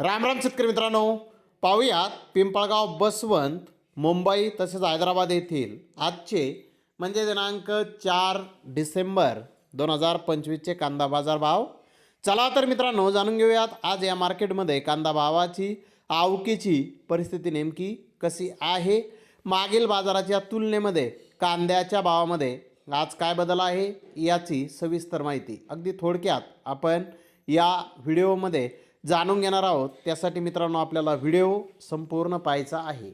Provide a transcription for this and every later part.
राम राम शेतकरी मित्रांनो. पाहूयात पिंपळगाव बसवंत मुंबई तसेच हैदराबाद येथील आजचे म्हणजे दिनांक चार डिसेंबर दोन हजार पंचवीसचे कांदा बाजार भाव. चला तर मित्रांनो जाणून घेऊयात आज या मार्केटमध्ये कांदा भावाची आवकीची परिस्थिती नेमकी कशी आहे? मागील बाजाराच्या तुलनेमध्ये कांद्याच्या भावामध्ये आज काय बदल आहे याची सविस्तर माहिती. अगदी थोडक्यात आपण या व्हिडिओमध्ये जाणून घेणार आहोत. त्यासाठी मित्रांनो आपल्याला व्हिडिओ संपूर्ण पाहायचा आहे.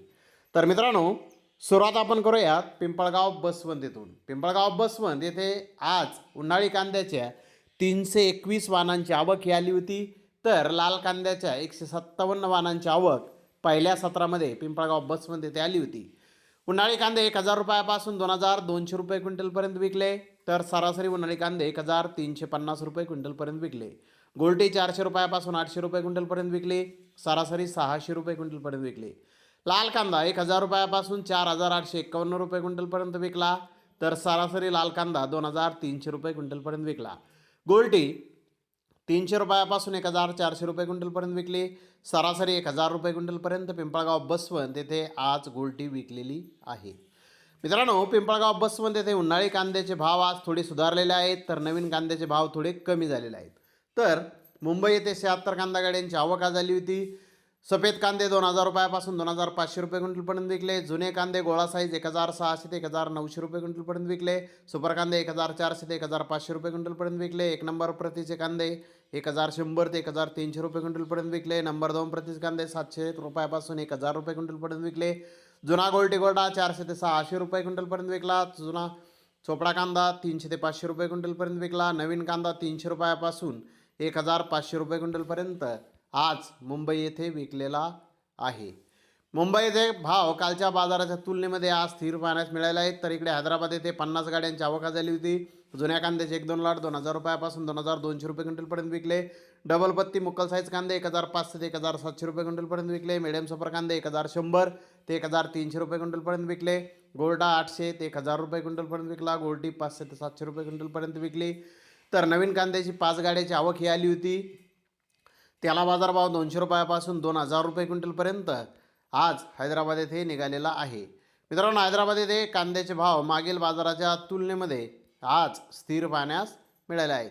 तर मित्रांनो सुरुवात आपण करूयात पिंपळगाव बसवंत येथून पिंपळगाव बसवंत येथे आज उन्हाळी कांद्याच्या तीनशे एकवीस वाहनांची आवक ही आली होती. तर लाल कांद्याच्या एकशे सत्तावन्न वाहनांची आवक पहिल्या सत्रामध्ये पिंपळगाव बसवंत येथे आली होती. उन्हाळी कांदे एक हजार रुपयापासून दोन हजार दोनशे रुपये क्विंटलपर्यंत विकले. तर सरासरी उन्हाळी कांदे एक हजार तीनशे पन्नास रुपये क्विंटलपर्यंत विकले. गोल्टी चारशे रुपयापासून आठशे रुपये क्विंटलपर्यंत विकले. सरासरी सहाशे रुपये क्विंटलपर्यंत विकले. लाल कांदा एक हजार रुपयापासून चार हजार आठशे एक्कावन्न रुपये क्विंटलपर्यंत विकला. तर सरासरी लाल कांदा दोन हजार तीनशे रुपये क्विंटलपर्यंत विकला. गोल्टी तीनशे रुपयापासून एक हजार चारशे रुपये क्विंटलपर्यंत विकली. सरासरी एक हजार रुपये क्विंटलपर्यंत पिंपळगाव बसवंत येथे आज गोल्टी विकलेली आहे. मित्रांनो पिंपळगाव बसमध्ये येथे उन्हाळी कांद्याचे भाव आज थोडे सुधारलेले आहेत तर नवीन कांद्याचे भाव थोडे कमी झालेले आहेत. तर मुंबई येथे शहात्तर कांदा गाड्यांची आवक आज झाली होती. सफेद कांदे दोन हजार रुपयापासून दोन हजार पाचशे रुपये क्विंटलपर्यंत विकले. जुने कांदे गोळा साईज एक हजार सहाशे ते एक हजार नऊशे रुपये क्विंटलपर्यंत विकले. सुपर कांदे एक हजार चारशे ते एक हजार पाचशे रुपये क्विंटलपर्यंत विकले. एक नंबर प्रतीचे कांदे एक हजार शंभर ते एक हजार तीनशे रुपये क्विंटलपर्यंत विकले. नंबर दोन प्रतीचे कांदे सातशे रुपयापासून एक हजार रुपये क्विंटलपर्यंत विकले. जुना गोल्टीगोडा चारशे ते सहाशे रुपये क्विंटलपर्यंत विकला. जुना चोपडा कांदा तीनशे ते पाचशे रुपये क्विंटलपर्यंत विकला. नवीन कांदा तीनशे रुपयापासून एक हजार पाचशे रुपये क्विंटलपर्यंत आज मुंबई येथे विकलेला आहे. मुंबई येथे भाव कालच्या बाजाराच्या तुलनेमध्ये आज स्थिर पाहण्यास मिळाले आहेत. तर इकडे हैदराबाद येथे पन्नास गाड्यांची आवका झाली होती. जुन्या कांद्याचे एक दोन लाट दोन हजार रुपयापासून दोन हजार दोनशे रुपये क्विंटलपर्यंत विकले. डबल पत्ती मुक्कल साईज कांदे एक हजार पाचशे ते एक हजार सातशे रुपये क्विंटलपर्यंत विकले. मिडियम सफर कांदे एक हजार शंभर ते एक हजार तीनशे रुपये क्विंटलपर्यंत विकले. गोल्डा आठशे ते एक हजार रुपये क्विंटलपर्यंत विकला. गोल्डी पाचशे ते सातशे रुपये क्विंटलपर्यंत विकली. तर नवीन कांद्याची पाच गाड्याची आवक ही आली होती. त्याला बाजारभाव दोनशे रुपयापासून दोन हजार रुपये क्विंटलपर्यंत आज हैदराबाद येथे निघालेला आहे. मित्रांनो हैदराबाद येथे कांद्याचे भाव मागील बाजाराच्या तुलनेमध्ये आज स्थिर पाहण्यास मिळाले आहेत.